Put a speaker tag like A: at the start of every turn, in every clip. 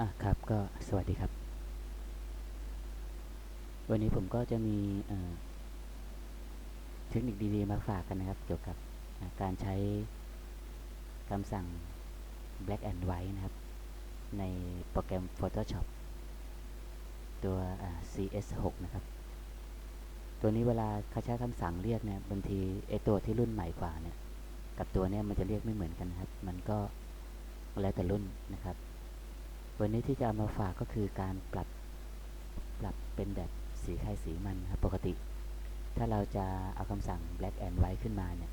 A: อะครับก็สวัสดีครับ วันนี้ผมก็จะมีเทคนิคดีๆมาฝากกันนะครับ เกี่ยวกับการใช้คำสั่ง black and white นะครับ ในโปรแกรม Photoshop ตัว CS6 นะครับ ตัวนี้เวลาเขาใช้คำสั่งเรียกเนี่ยบางทีไอตัวที่รุ่นใหม่กว่าเนี่ย กับตัวเนี้ยมันจะเรียกไม่เหมือนกันครับ มันก็แล้วแต่รุ่นนะครับ วันนี้ที่จะเอามาฝากก็คือการปรับปรับเป็นแบบสีใครสีมันครับปกติ ถ้าเราจะเอาคำสั่ง black and white ขึ้นมาเนี่ย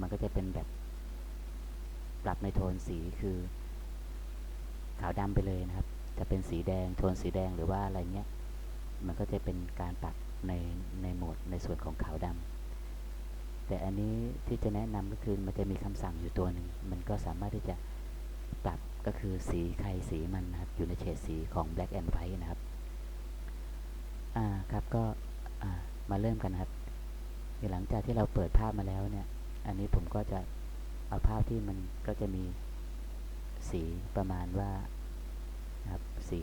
A: มันก็จะเป็นแบบ ปรับในโทนสีคือ ขาวดำไปเลยนะครับ จะเป็นสีแดงโทนสีแดงหรือว่าอะไรเงี้ย มันก็จะเป็นการปรับในในโหมดในส่วนของขาวดำแต่อันนี้ที่จะแนะนำก็คือมันจะมีคำสั่งอยู่ตัวหนึ่งมันก็สามารถที่จะปรับ ก็คือสีใครสีมันนะครับ อยู่ในเฉดสีของ black and white นะครับ อ่าครับก็มาเริ่มกันนะครับหลังจากที่เราเปิดภาพมาแล้วเนี่ย อันนี้ผมก็จะเอาภาพที่มันก็จะมีสีประมาณว่าครับสี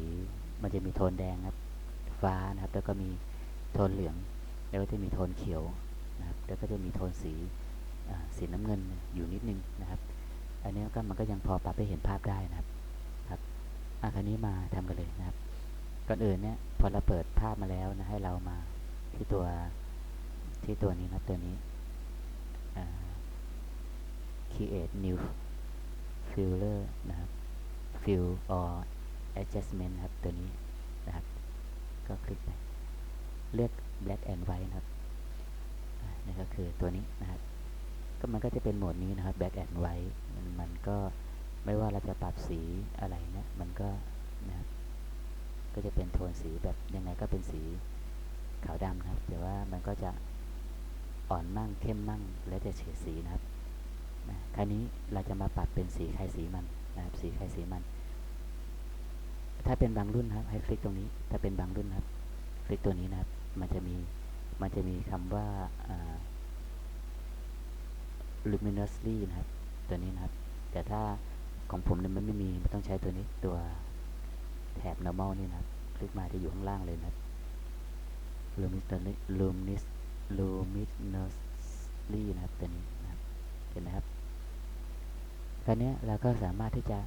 A: มันจะมีโทนแดงครับ ฟ้านะครับ แล้วก็มีโทนเหลือง แล้วก็จะมีโทนเขียวนะครับ แล้วก็จะมีโทนสีสีน้ำเงินอยู่นิดนึงนะครับ อันนี้ก็มันก็ยังพอปรับให้เห็นภาพได้นะครับครับอคราวนี้มาทำกันเลยนะครับ ก่อนอื่นเนี่ยพอเราเปิดภาพมาแล้วนะให้เรามาที่ตัวที่ตัวนี้นะตัวนี้ create new filler นะครับ fill or adjustment นะครับตัวนี้นะครับ ก็คลิกไปเลือก black and white นะครับนี่ก็คือตัวนี้นะครับ ก็มันก็จะเป็นโหมดนี้นะครับ black and white มันมันก็ไม่ว่าเราจะปรับสีอะไรเนี่ยมันก็นะครับก็จะเป็นโทนสีแบบยังไงก็เป็นสีขาวดำนะครับ แต่ว่ามันก็จะอ่อนมั่งเข้มมั่ง แล้วแต่เฉดสีนะครับนะคราวนี้เราจะมาปรับเป็นสีใครสีมันนะครับสีใครสีมัน ถ้าเป็นบางรุ่นนะครับ ให้คลิกตรงนี้ ถ้าเป็นบางรุ่นนะครับ คลิกตัวนี้นะครับ มันจะมีมันจะมีคำว่าอ่า luminously นะครับ ตัวนี้นะครับ แต่ถ้าของผมเนี่ยมันไม่มีมันต้องใช้ตัวนี้ตัวแถบ normal นี่นะครับ คลิกมาจะอยู่ข้างล่างเลยนะครับ luminous luminous luminously นะครับตัวนี้นะครับเห็นไหมครับคราวนี้เราก็สามารถที่จะ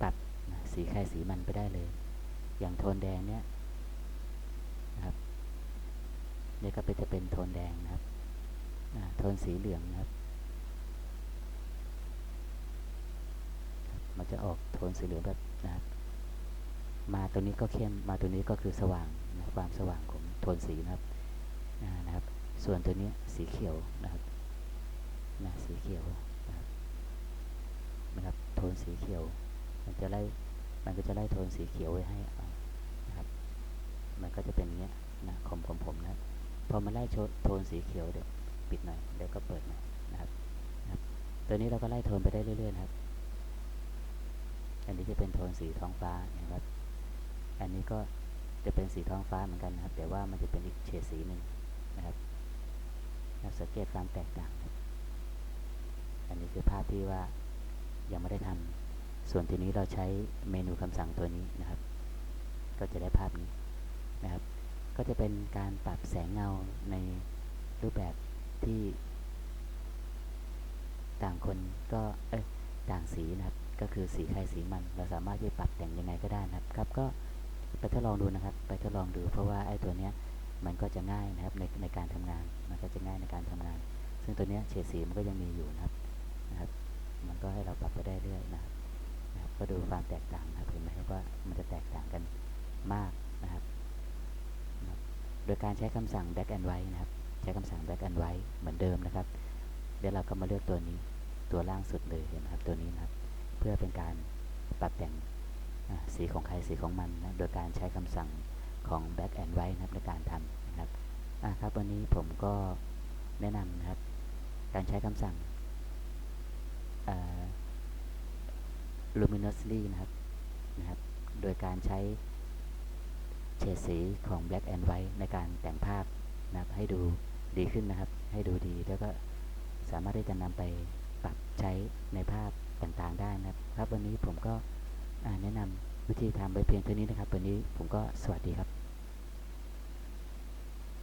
A: ปรับนะสีใครสีมันไปได้เลย อย่างโทนแดงเนี้ยนะครับนี่ก็เป็นจะเป็นโทนแดงนะครับโทนสีเหลืองนะครับ มันจะออกโทนสีเหลืองแบบนะครับมาตัวนี้ก็เข้มมาตัวนี้ก็คือสว่างนะความสว่างของโทนสีนะครับนะครับ ส่วนตัวนี้สีเขียวนะครับนะสีเขียวนะครับนะครับโทนสีเขียว มันจะไล่มันก็จะไล่โทนสีเขียวไว้ให้นะครับ มันก็จะเป็นอย่างเงี้ยนะของผมผมนะครับพอมาไล่โทนสีเขียวเดี๋ยวปิดหน่อยเดี๋ยวก็เปิดหม่นะครับนะครับตัวนี้เราก็ไล่โทนไปได้เรื่อยๆนะครับ อันนี้จะเป็นโทนสีท้องฟ้านะครับ อันนี้ก็จะเป็นสีท้องฟ้าเหมือนกันนะครับ แต่ว่ามันจะเป็นอีกเฉดสีหนึ่งนะครับเราสังเกตความแตกต่างครับอันนี้คือภาพที่ว่ายังไม่ได้ทำส่วนทีนี้เราใช้เมนูคำสั่งตัวนี้นะครับ ก็จะได้ภาพนี้นะครับ ก็จะเป็นการปรับแสงเงาในรูปแบบที่ ต่างคนก็เอ้ยต่างสีนะครับ ก็คือสีใครสีมัน เราสามารถที่ปรับแต่งยังไงก็ได้นะครับครับ ก็ไปทดลองดูนะครับ ไปทดลองดู เพราะว่าไอ้ตัวเนี้ยมันก็จะง่ายนะครับในในการทำงาน มันก็จะง่ายในการทำงาน ซึ่งตัวเนี้ยเฉดสีมันก็ยังมีอยู่นะครับนะครับ มันก็ให้เราปรับไปได้เรื่อยนะครับนะครับ ก็ดูความแตกต่างนะครับเห็นไหมครับว่ามันจะแตกต่างกันมากนะครับ โดยการใช้คำสั่ง back and white นะครับ ใช้คำสั่ง back and white เหมือนเดิมนะครับ เดี๋ยวเราก็มาเลือกตัวนี้ ตัวล่างสุดเลยเห็นไหมครับตัวนี้นะครับ พื่อเป็นการปรับแต่งสีของใครสีของมันนะโดยการใช้คำสั่งของ back and white นะครับในการทำนะครับครับวันนี้ผมก็แนะนำนะครับ การใช้คำสั่ง luminously นะครับนะครับ โดยการใช้เฉดสีของ black and white ในการแต่งภาพนะครับให้ดูดีขึ้นนะครับ ให้ดูดีแล้วก็สามารถที่จะนำไปปรับใช้ในภาพ ต่างๆได้นะครับครับวันนี้ผมก็แนะนวิธีทำไปเพียงเท่านี้นะครับวันนี้ผมก็สวัสดีครับ